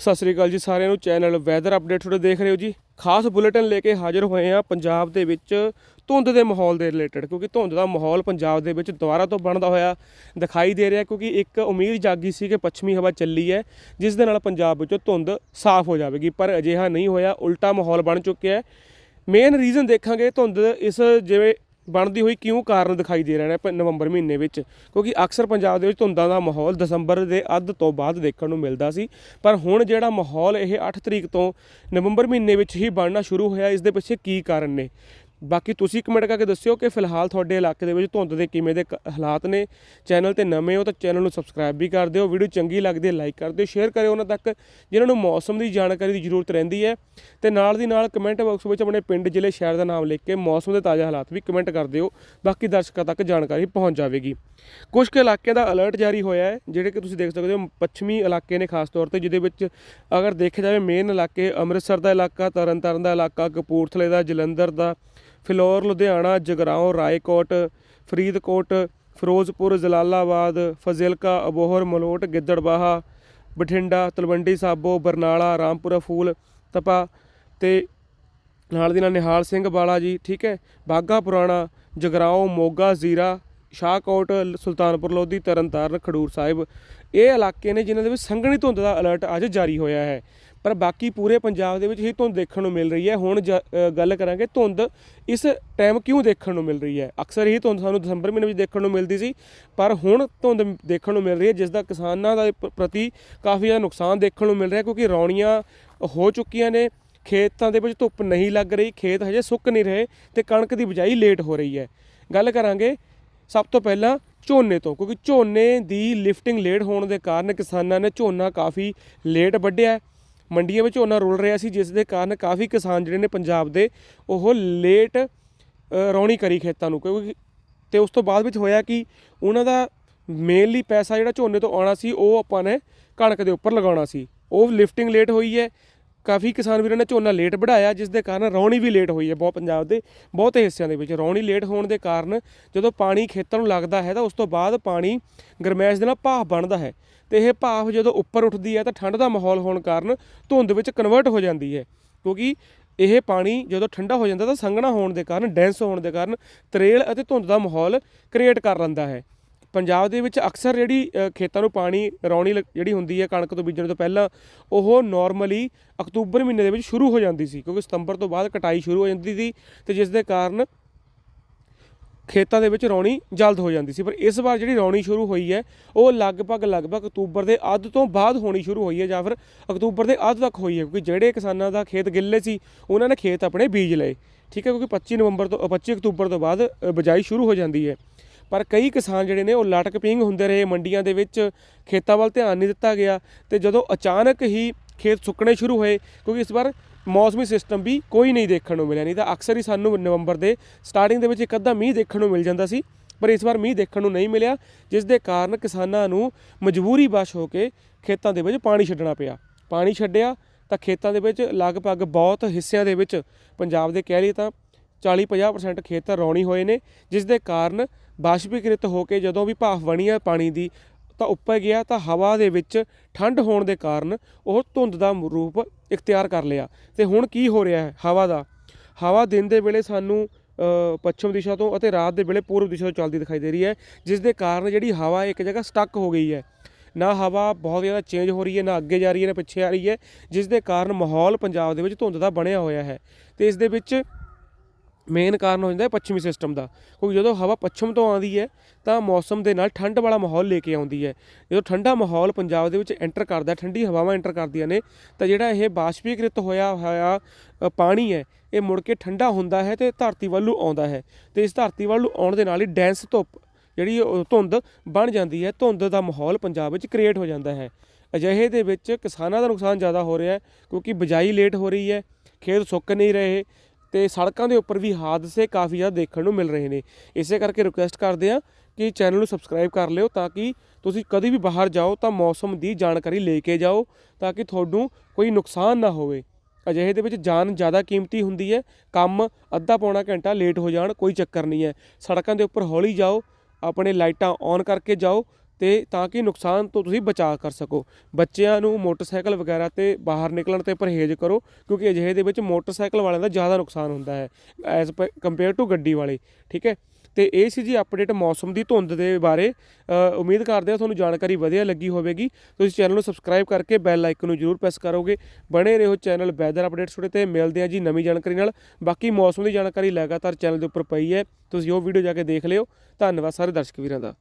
ਸਤਿ ਸ੍ਰੀ ਅਕਾਲ ਜੀ ਸਾਰਿਆਂ ਨੂੰ। ਚੈਨਲ ਵੈਦਰ ਅਪਡੇਟ ਤੁਹਾਡੇ ਦੇਖ ਰਹੇ ਹੋ ਜੀ। ਖਾਸ ਬੁਲੇਟਿਨ ਲੈ ਕੇ ਹਾਜ਼ਰ ਹੋਏ ਆ ਪੰਜਾਬ ਦੇ ਵਿੱਚ ਧੁੰਦ ਦੇ ਮਾਹੌਲ ਦੇ ਰਿਲੇਟਡ ਕਿਉਂਕਿ ਧੁੰਦ ਦਾ ਮਾਹੌਲ ਪੰਜਾਬ ਦੇ ਵਿੱਚ ਦੁਬਾਰਾ ਤੋਂ ਬਣਦਾ ਹੋਇਆ ਦਿਖਾਈ ਦੇ ਰਿਹਾ, ਕਿਉਂਕਿ ਇੱਕ ਉਮੀਦ ਜਾਗੀ ਸੀ ਕਿ ਪੱਛਮੀ ਹਵਾ ਚੱਲੀ ਹੈ, ਜਿਸ ਦੇ ਨਾਲ ਪੰਜਾਬ ਵਿੱਚੋਂ ਧੁੰਦ ਸਾਫ਼ ਹੋ ਜਾਵੇਗੀ, ਪਰ ਅਜਿਹਾ ਨਹੀਂ ਹੋਇਆ, ਉਲਟਾ ਮਾਹੌਲ ਬਣ ਚੁੱਕਿਆ ਹੈ। ਮੇਨ ਰੀਜ਼ਨ ਦੇਖਾਂਗੇ ਧੁੰਦ ਇਸ ਜਿਵੇਂ ਬਣਦੀ ਹੋਈ ਕਿਉਂ ਕਾਰਨ ਦਿਖਾਈ ਦੇ ਰਹੇ ਨੇ ਪ- ਨਵੰਬਰ ਮਹੀਨੇ ਵਿੱਚ? ਕਿਉਂਕਿ ਅਕਸਰ ਪੰਜਾਬ ਦੇ ਵਿੱਚ ਧੁੰਦਾਂ ਦਾ ਮਾਹੌਲ ਦਸੰਬਰ ਦੇ ਅੱਧ ਤੋਂ ਬਾਅਦ ਦੇਖਣ ਨੂੰ ਮਿਲਦਾ ਸੀ। ਪਰ ਹੁਣ ਜਿਹੜਾ ਮਾਹੌਲ ਇਹ 8 ਤਰੀਕ ਤੋਂ ਨਵੰਬਰ ਮਹੀਨੇ ਵਿੱਚ ਹੀ ਬਣਨਾ ਸ਼ੁਰੂ ਹੋਇਆ, ਇਸ ਦੇ ਪਿੱਛੇ ਕੀ ਕਾਰਨ ਨੇ? ਬਾਕੀ ਤੁਸੀਂ ਕਮੈਂਟ ਕਰਕੇ ਦੱਸਿਓ ਕਿ ਫਿਲਹਾਲ ਤੁਹਾਡੇ ਇਲਾਕੇ ਦੇ ਵਿੱਚ ਧੁੰਦ ਦੇ ਕਿਵੇਂ ਦੇ ਕ- ਹਾਲਾਤ ਨੇ। ਚੈਨਲ ਤੇ ਨਵੇਂ ਹੋ ਤਾਂ ਚੈਨਲ ਨੂੰ ਸਬਸਕ੍ਰਾਈਬ ਵੀ ਕਰ ਦਿਓ। ਵੀਡੀਓ ਚੰਗੀ ਲੱਗਦੀ ਹੈ ਲਾਈਕ ਕਰ ਦਿਓ। ਸ਼ੇਅਰ ਕਰਿਓ ਉਹਨਾਂ ਤੱਕ ਜਿਨ੍ਹਾਂ ਨੂੰ ਮੌਸਮ ਦੀ ਜਾਣਕਾਰੀ ਦੀ ਜ਼ਰੂਰਤ ਰਹਿੰਦੀ ਹੈ। ਤੇ ਨਾਲ ਦੀ ਨਾਲ ਕਮੈਂਟ ਬਾਕਸ ਵਿੱਚ ਆਪਣੇ ਪਿੰਡ, ਜ਼ਿਲ੍ਹੇ, ਸ਼ਹਿਰ ਦਾ ਨਾਮ ਲਿਖ ਕੇ ਮੌਸਮ ਦੇ ਤਾਜ਼ਾ ਹਾਲਾਤ ਵੀ ਕਮੈਂਟ ਕਰ ਦਿਓ। ਬਾਕੀ ਦਰਸ਼ਕਾਂ ਤੱਕ ਜਾਣਕਾਰੀ ਪਹੁੰਚ ਜਾਵੇਗੀ। ਕੁਝ ਕੁ ਇਲਾਕਿਆਂ ਦਾ ਅਲਰਟ ਜਾਰੀ ਹੋਇਆ ਹੈ, ਜਿਹੜੇ ਕਿ ਤੁਸੀਂ ਦੇਖ ਸਕਦੇ ਹੋ ਪੱਛਮੀ ਇਲਾਕੇ ਨੇ ਖਾਸ ਤੌਰ ਤੇ, ਜਿਹਦੇ ਵਿੱਚ ਅਗਰ ਦੇਖਿਆ ਜਾਵੇ ਮੇਨ ਇਲਾਕੇ ਅੰਮ੍ਰਿਤਸਰ ਦਾ ਇਲਾਕਾ, ਤਰਨਤਾਰਨ ਦਾ ਇਲਾਕਾ, ਕਪੂਰਥਲੇ ਦਾ, ਜਲੰਧਰ ਦਾ ਫਿਲੌਰ, ਲੁਧਿਆਣਾ ਜਗਰਾਓਂ ਰਾਏਕੋਟ, ਫਰੀਦਕੋਟ, ਫਿਰੋਜ਼ਪੁਰ, ਜਲਾਲਾਬਾਦ, ਫਜ਼ਿਲਕਾ, ਅਬੋਹਰ, ਮਲੋਟ, ਗਿੱਦੜਬਾਹਾ, ਬਠਿੰਡਾ, ਤਲਵੰਡੀ ਸਾਬੋ, ਬਰਨਾਲਾ, ਰਾਮਪੁਰਾ ਫੂਲ, ਤਪਾ ਤੇ ਨਾਲ ਦੀ ਨਾਲ ਨਿਹਾਲ ਸਿੰਘ ਬਾਲਾ ਜੀ ਠੀਕ ਹੈ ਬਾਗਾ ਪੁਰਾਣਾ ਜਗਰਾਓਂ ਮੋਗਾ, ਜ਼ੀਰਾ, ਸ਼ਾਹਕੋਟ, ਸੁਲਤਾਨਪੁਰ, ਲੋਧੀ, ਤਰਨਤਾਰਨ, ਖਡੂਰ ਸਾਹਿਬ। ਇਹ ਇਲਾਕੇ ਨੇ ਜਿਨ੍ਹਾਂ ਦੇ ਵਿੱਚ ਸੰਘਣੀ ਧੁੰਦ ਦਾ ਅਲਰਟ ਅੱਜ ਜਾਰੀ ਹੋਇਆ ਹੈ। ਪਰ ਬਾਕੀ ਪੂਰੇ ਪੰਜਾਬ ਦੇ ਵਿੱਚ ਹੀ ਧੁੰਦ ਦੇਖਣ ਨੂੰ ਮਿਲ ਰਹੀ ਹੈ। ਹੁਣ ਜ- ਗੱਲ ਕਰਾਂਗੇ ਧੁੰਦ ਇਸ ਟਾਈਮ ਕਿਉਂ ਦੇਖਣ ਨੂੰ ਮਿਲ ਰਹੀ ਹੈ? ਅਕਸਰ ਹੀ ਧੁੰਦ ਸਾਨੂੰ ਦਸੰਬਰ ਮਹੀਨੇ ਵਿੱਚ ਦੇਖਣ ਨੂੰ ਮਿਲਦੀ ਸੀ, ਪਰ ਹੁਣ ਧੁੰਦ ਦੇਖਣ ਨੂੰ ਮਿਲ ਰਹੀ ਹੈ, ਜਿਸ ਦਾ ਕਿਸਾਨਾਂ ਦਾ ਪ੍ਰਤੀ ਕਾਫੀ ਜ਼ਿਆਦਾ ਨੁਕਸਾਨ ਦੇਖਣ ਨੂੰ ਮਿਲ ਰਿਹਾ, ਕਿਉਂਕਿ ਰੌਣੀਆਂ ਹੋ ਚੁੱਕੀਆਂ ਨੇ, ਖੇਤਾਂ ਦੇ ਵਿੱਚ ਧੁੱਪ ਨਹੀਂ ਲੱਗ ਰਹੀ, ਖੇਤ ਹਜੇ ਸੁੱਕ ਨਹੀਂ ਰਹੇ ਤੇ ਕਣਕ ਦੀ ਬਿਜਾਈ ਲੇਟ ਹੋ ਰਹੀ ਹੈ। ਗੱਲ ਕਰਾਂਗੇ ਸਭ ਤੋਂ ਪਹਿਲਾਂ ਝੋਨੇ ਤੋਂ, ਕਿਉਂਕਿ ਝੋਨੇ ਦੀ ਲਿਫਟਿੰਗ ਲੇਟ ਹੋਣ ਦੇ ਕਾਰਨ ਕਿਸਾਨਾਂ ਨੇ ਝੋਨਾ ਕਾਫੀ ਲੇਟ ਵੱਢਿਆ। ਮੰਡੀਆਂ ਵਿੱਚ ਝੋਨਾ ਰੁਲ ਰਿਹਾ ਸੀ, ਜਿਸ ਦੇ ਕਾਰਨ ਕਾਫੀ ਕਿਸਾਨ ਜਿਹੜੇ ਨੇ ਪੰਜਾਬ ਦੇ, ਉਹ ਲੇਟ ਰੌਣੀ ਕਰੀ ਖੇਤਾਂ ਨੂੰ, ਕਿਉਂਕਿ ਤੇ ਉਸ ਤੋਂ ਬਾਅਦ ਵਿੱਚ ਹੋਇਆ ਕਿ, ਉਹਨਾਂ ਦਾ ਮੇਨਲੀ ਪੈਸਾ ਜਿਹੜਾ ਝੋਨੇ ਤੋਂ ਆਉਣਾ ਸੀ, ਉਹ ਆਪਾਂ ਨੇ ਕਣਕ ਦੇ ਉੱਪਰ ਲਗਾਉਣਾ ਸੀ। ਉਹ ਲਿਫਟਿੰਗ ਲੇਟ ਹੋਈ ਹੈ ਕਾਫੀ ਕਿਸਾਨ ਵੀਰਾਂ ਨੇ ਝੋਨਾ ਲੇਟ ਵਢਾਇਆ, ਜਿਸ ਦੇ ਕਾਰਨ ਰੌਣੀ ਵੀ ਲੇਟ ਹੋਈ ਹੈ ਬਹੁਤ ਪੰਜਾਬ ਦੇ, ਬਹੁਤੇ ਹਿੱਸਿਆਂ ਦੇ ਵਿੱਚ। ਰੌਣੀ ਲੇਟ ਹੋਣ ਦੇ ਕਾਰਨ ਜਦੋਂ ਪਾਣੀ ਖੇਤਾਂ ਨੂੰ ਲੱਗਦਾ ਹੈ ਤਾਂ ਉਸ ਤੋਂ ਬਾਅਦ ਪਾਣੀ ਗਰਮੈਸ਼ ਦੇ ਨਾਲ ਭਾਫ ਬਣਦਾ ਹੈ ਤੇ ਇਹ ਭਾਫ ਜਦੋਂ ਉੱਪਰ ਉੱਠਦੀ ਹੈ ਤਾਂ ਠੰਡ ਦਾ ਮਾਹੌਲ ਹੋਣ ਕਾਰਨ ਧੁੰਦ ਵਿੱਚ ਕਨਵਰਟ ਹੋ ਜਾਂਦੀ ਹੈ। ਕਿਉਂਕਿ ਇਹ ਪਾਣੀ ਜਦੋਂ ਠੰਡਾ ਹੋ ਜਾਂਦਾ ਤਾਂ ਸੰਘਣਾ ਹੋਣ ਦੇ ਕਾਰਨ ਡੈਂਸ ਹੋਣ ਦੇ ਕਾਰਨ ਤਰੇਲ ਅਤੇ ਧੁੰਦ ਦਾ ਮਾਹੌਲ ਕ੍ਰੀਏਟ ਕਰ ਲੈਂਦਾ ਹੈ। ਪੰਜਾਬ ਦੇ ਵਿੱਚ ਅਕਸਰ ਜਿਹੜੀ ਖੇਤਾਂ ਨੂੰ ਪਾਣੀ ਰੌਣੀ ਲ- ਜਿਹੜੀ ਹੁੰਦੀ ਹੈ ਕਣਕ ਤੋਂ ਬੀਜਣ ਤੋਂ ਪਹਿਲਾਂ ਉਹ ਨਾਰਮਲੀ ਅਕਤੂਬਰ ਮਹੀਨੇ ਦੇ ਵਿੱਚ ਸ਼ੁਰੂ ਹੋ ਜਾਂਦੀ ਸੀ ਕਿਉਂਕਿ ਸਤੰਬਰ ਤੋਂ ਬਾਅਦ ਕਟਾਈ ਸ਼ੁਰੂ ਹੋ ਜਾਂਦੀ ਸੀ ਤੇ ਜਿਸ ਦੇ ਕਾਰਨ ਖੇਤਾਂ ਦੇ ਵਿੱਚ ਰੌਣੀ ਜਲਦ ਹੋ ਜਾਂਦੀ ਸੀ। ਪਰ ਇਸ ਵਾਰ ਜਿਹੜੀ ਰੌਣੀ ਸ਼ੁਰੂ ਹੋਈ ਹੈ ਉਹ ਲਗਭਗ ਲਗਭਗ ਅਕਤੂਬਰ ਦੇ ਅੱਧ ਤੋਂ ਬਾਅਦ ਹੋਣੀ ਸ਼ੁਰੂ ਹੋਈ ਹੈ ਜਾਂ ਫਿਰ ਅਕਤੂਬਰ ਦੇ ਅੱਧ ਤੱਕ ਹੋਈ ਹੈ ਕਿਉਂਕਿ ਜਿਹੜੇ ਕਿਸਾਨਾਂ ਦਾ ਖੇਤ ਗਿੱਲੇ ਸੀ ਉਹਨਾਂ ਨੇ ਖੇਤ ਆਪਣੇ ਬੀਜ ਲਏ। ਠੀਕ ਹੈ ਕਿਉਂਕਿ 25 ਨਵੰਬਰ ਤੋਂ ਅ, 25 ਅਕਤੂਬਰ ਤੋਂ ਬਾਅਦ ਅ, ਬਿਜਾਈ ਸ਼ੁਰੂ ਹੋ ਜਾਂਦੀ ਹੈ। ਪਰ ਕਈ ਕਿਸਾਨ ਜਿਹੜੇ ਨੇ ਉਹ ਲਟਕ ਪਿੰਗ ਹੁੰਦੇ ਰਹੇ ਮੰਡੀਆਂ ਦੇ ਵਿੱਚ, ਖੇਤਾਂ ਵੱਲ ਧਿਆਨ ਨਹੀਂ ਦਿੱਤਾ ਗਿਆ ਤੇ ਜਦੋਂ ਅਚਾਨਕ ਹੀ ਖੇਤ ਸੁੱਕਣੇ ਸ਼ੁਰੂ ਹੋਏ, ਕਿਉਂਕਿ ਇਸ ਵਾਰ ਮੌਸਮੀ ਸਿਸਟਮ ਵੀ ਕੋਈ ਨਹੀਂ ਦੇਖਣ ਨੂੰ ਮਿਲਿਆ, ਨਹੀਂ ਤਾਂ ਅਕਸਰ ਹੀ ਸਾਨੂੰ ਨਵੰਬਰ ਦੇ ਸਟਾਰਟਿੰਗ ਦੇ ਵਿੱਚ ਇੱਕ ਅੱਧਾ ਮੀਂਹ ਦੇਖਣ ਨੂੰ ਮਿਲ ਜਾਂਦਾ ਸੀ, ਪਰ ਇਸ ਵਾਰ ਮੀਂਹ ਦੇਖਣ ਨੂੰ ਨਹੀਂ ਮਿਲਿਆ, ਜਿਸ ਦੇ ਕਾਰਨ ਕਿਸਾਨਾਂ ਨੂੰ ਮਜਬੂਰੀ ਬਸ਼ ਹੋ ਕੇ ਖੇਤਾਂ ਦੇ ਵਿੱਚ ਪਾਣੀ ਛੱਡਣਾ ਪਿਆ। ਪਾਣੀ ਛੱਡਿਆ ਤਾਂ ਖੇਤਾਂ ਦੇ ਵਿੱਚ ਲਗਭਗ ਬਹੁਤ ਹਿੱਸਿਆਂ ਦੇ ਵਿੱਚ, ਪੰਜਾਬ ਦੇ ਕਹਿ ਲਈਏ ਤਾਂ 40-50% ਖੇਤ ਰੌਣੀ ਹੋਏ ਨੇ, ਜਿਸ ਦੇ ਕਾਰਨ ਬਾਸ਼ਪੀਕ੍ਰਿਤ ਹੋ ਕੇ ਜਦੋਂ ਵੀ ਭਾਫ ਬਣੀ ਹੈ ਪਾਣੀ ਦੀ, ਤਾਂ ਉੱਪਰ ਗਿਆ ਤਾਂ ਹਵਾ ਦੇ ਵਿੱਚ ਠੰਡ ਹੋਣ ਦੇ ਕਾਰਨ ਉਹ ਧੁੰਦ ਦਾ ਰੂਪ ਇਖਤਿਆਰ ਕਰ ਲਿਆ। ਤੇ ਹੁਣ ਕੀ ਹੋ ਰਿਹਾ ਹੈ ਹਵਾ ਦਾ? ਹਵਾ ਦਿਨ ਦੇ ਵੇਲੇ ਸਾਨੂੰ ਪੱਛਮ ਦਿਸ਼ਾ ਤੋਂ ਅਤੇ ਰਾਤ ਦੇ ਵੇਲੇ ਪੂਰਬ ਦਿਸ਼ਾ ਤੋਂ ਚੱਲਦੀ ਦਿਖਾਈ ਦੇ ਰਹੀ ਹੈ, ਜਿਸ ਦੇ ਕਾਰਨ ਜਿਹੜੀ ਹਵਾ ਇੱਕ ਜਗ੍ਹਾ ਸਟਕ ਹੋ ਗਈ ਹੈ। ਨਾ ਹਵਾ ਬਹੁਤ ਜ਼ਿਆਦਾ ਚੇਂਜ ਹੋ ਰਹੀ ਹੈ, ਨਾ ਅੱਗੇ ਜਾ ਰਹੀ ਹੈ, ਨਾ ਪਿੱਛੇ ਆ ਰਹੀ ਹੈ, ਜਿਸ ਦੇ ਕਾਰਨ ਮਾਹੌਲ ਪੰਜਾਬ ਦੇ ਵਿੱਚ ਧੁੰਦ ਦਾ ਬਣਿਆ ਹੋਇਆ ਹੈ। ਤੇ ਇਸ ਦੇ ਵਿੱਚ ਮੇਨ ਕਾਰਨ ਹੋ ਜਾਂਦਾ ਹੈ ਪੱਛਮੀ ਸਿਸਟਮ ਦਾ। ਕਿਉਂਕਿ ਜਦੋਂ ਹਵਾ ਪੱਛਮ ਤੋਂ ਆਉਂਦੀ ਹੈ, ਤਾਂ ਮੌਸਮ ਦੇ ਨਾਲ ਠੰਡ ਵਾਲਾ ਮਾਹੌਲ ਲੈ ਕੇ ਆਉਂਦੀ ਹੈ। ਜਦੋਂ ਠੰਡਾ ਮਾਹੌਲ ਪੰਜਾਬ ਦੇ ਵਿੱਚ ਐਂਟਰ ਕਰਦਾ ਠੰਡੀ ਹਵਾਵਾਂ ਐਂਟਰ ਕਰਦੀਆਂ ਨੇ, ਤਾਂ ਜਿਹੜਾ ਇਹ ਬਾਸ਼ਪੀਕ੍ਰਿਤ ਹੋਇਆ ਹੋਇਆ ਪਾਣੀ ਹੈ, ਇਹ ਮੁੜ ਕੇ ਠੰਡਾ ਹੁੰਦਾ ਹੈ ਤੇ ਧਰਤੀ ਵੱਲ ਨੂੰ ਆਉਂਦਾ ਹੈ। ਤੇ ਇਸ ਧਰਤੀ ਵੱਲ ਨੂੰ ਆਉਣ ਦੇ ਨਾਲ ਹੀ ਡੈਂਸ ਧੁੱਪ ਜਿਹੜੀ ਉਹ ਧੁੰਦ ਬਣ ਜਾਂਦੀ ਹੈ, ਧੁੰਦ ਦਾ ਮਾਹੌਲ ਪੰਜਾਬ ਵਿੱਚ ਕ੍ਰੀਏਟ ਹੋ ਜਾਂਦਾ ਹੈ। ਅਜਿਹੇ ਦੇ ਵਿੱਚ ਕਿਸਾਨਾਂ ਦਾ ਨੁਕਸਾਨ ਜ਼ਿਆਦਾ ਹੋ ਰਿਹਾ ਹੈ, ਕਿਉਂਕਿ ਬਿਜਾਈ ਲੇਟ ਹੋ ਰਹੀ ਹੈ, ਖੇਤ ਸੁੱਕ ਨਹੀਂ ਰਹੇ ਤੇ ਸੜਕਾਂ ਦੇ ਉੱਪਰ ਵੀ ਹਾਦਸੇ ਕਾਫੀ ਜ਼ਿਆਦਾ ਦੇਖਣ ਨੂੰ ਮਿਲ ਰਹੇ ਨੇ। ਇਸੇ ਕਰਕੇ ਰਿਕੁਐਸਟ ਕਰਦੇ ਆ ਕਿ ਚੈਨਲ ਨੂੰ ਸਬਸਕ੍ਰਾਈਬ ਕਰ ਲਿਓ ਤਾਂ ਕਿ ਤੁਸੀਂ ਕਦੀ ਵੀ ਬਾਹਰ ਜਾਓ ਤਾਂ ਮੌਸਮ ਦੀ ਜਾਣਕਾਰੀ ਲੈ ਕੇ ਜਾਓ ਤਾਂ ਕਿ ਤੁਹਾਨੂੰ ਕੋਈ ਨੁਕਸਾਨ ਨਾ ਹੋਵੇ। ਅਜਿਹੇ ਦੇ ਵਿੱਚ ਜਾਨ ਜ਼ਿਆਦਾ ਕੀਮਤੀ ਹੁੰਦੀ ਹੈ, ਕੰਮ ਅੱਧਾ ਪੌਣਾ ਘੰਟਾ ਲੇਟ ਹੋ ਜਾਣ, ਕੋਈ ਚੱਕਰ ਨਹੀਂ ਹੈ। ਸੜਕਾਂ ਦੇ ਉੱਪਰ ਹੌਲੀ ਜਾਓ, ਆਪਣੇ ਲਾਈਟਾਂ ਔਨ ਕਰਕੇ ਜਾਓ ਤੇ ਤਾਂ ਕਿ ਨੁਕਸਾਨ ਤੋਂ ਤੁਸੀਂ ਬਚਾਅ ਕਰ ਸਕੋ। ਬੱਚਿਆਂ ਨੂੰ ਮੋਟਰਸਾਈਕਲ ਵਗੈਰਾ ਤੇ ਬਾਹਰ ਨਿਕਲਣ ਤੇ ਪਰਹੇਜ਼ ਕਰੋ, ਕਿਉਂਕਿ ਅਜਿਹੇ ਦੇ ਵਿੱਚ ਮੋਟਰਸਾਈਕਲ ਵਾਲਿਆਂ ਦਾ ਜ਼ਿਆਦਾ ਨੁਕਸਾਨ ਹੁੰਦਾ ਹੈ ਐਜ਼ ਕੰਪੇਅਰ ਟੂ ਗੱਡੀ ਵਾਲੇ, ਠੀਕ ਹੈ? ਤੇ ਇਹ ਸੀ ਜੀ ਅਪਡੇਟ ਮੌਸਮ ਦੀ ਧੁੰਦ ਦੇ ਬਾਰੇ। ਉਮੀਦ ਕਰਦੇ ਹਾਂ ਤੁਹਾਨੂੰ ਜਾਣਕਾਰੀ ਵਧੀਆ ਲੱਗੀ ਹੋਵੇਗੀ। ਤੁਸੀਂ ਚੈਨਲ ਨੂੰ ਸਬਸਕ੍ਰਾਈਬ ਕਰਕੇ ਬੈਲ ਆਈਕਨ ਨੂੰ ਜਰੂਰ ਪ੍ਰੈਸ ਕਰੋਗੇ। ਬਣੇ ਰਹੋ ਚੈਨਲ ਵੈਦਰ ਅਪਡੇਟਸ ਤੁਹਾਡੇ ਤੇ। ਮਿਲਦੇ ਆ ਜੀ ਨਵੀਂ ਜਾਣਕਾਰੀ ਨਾਲ। ਬਾਕੀ ਮੌਸਮ ਦੀ ਜਾਣਕਾਰੀ ਲਗਾਤਾਰ ਚੈਨਲ ਦੇ ਉੱਪਰ ਪਈ ਹੈ। ਤੁਸੀਂ ਉਹ ਵੀਡੀਓ ਜਾ ਕੇ ਦੇਖ ਲਿਓ। ਧੰਨਵਾਦ ਸਾਰੇ ਦਰਸ਼ਕ ਵੀਰਾਂ ਦਾ।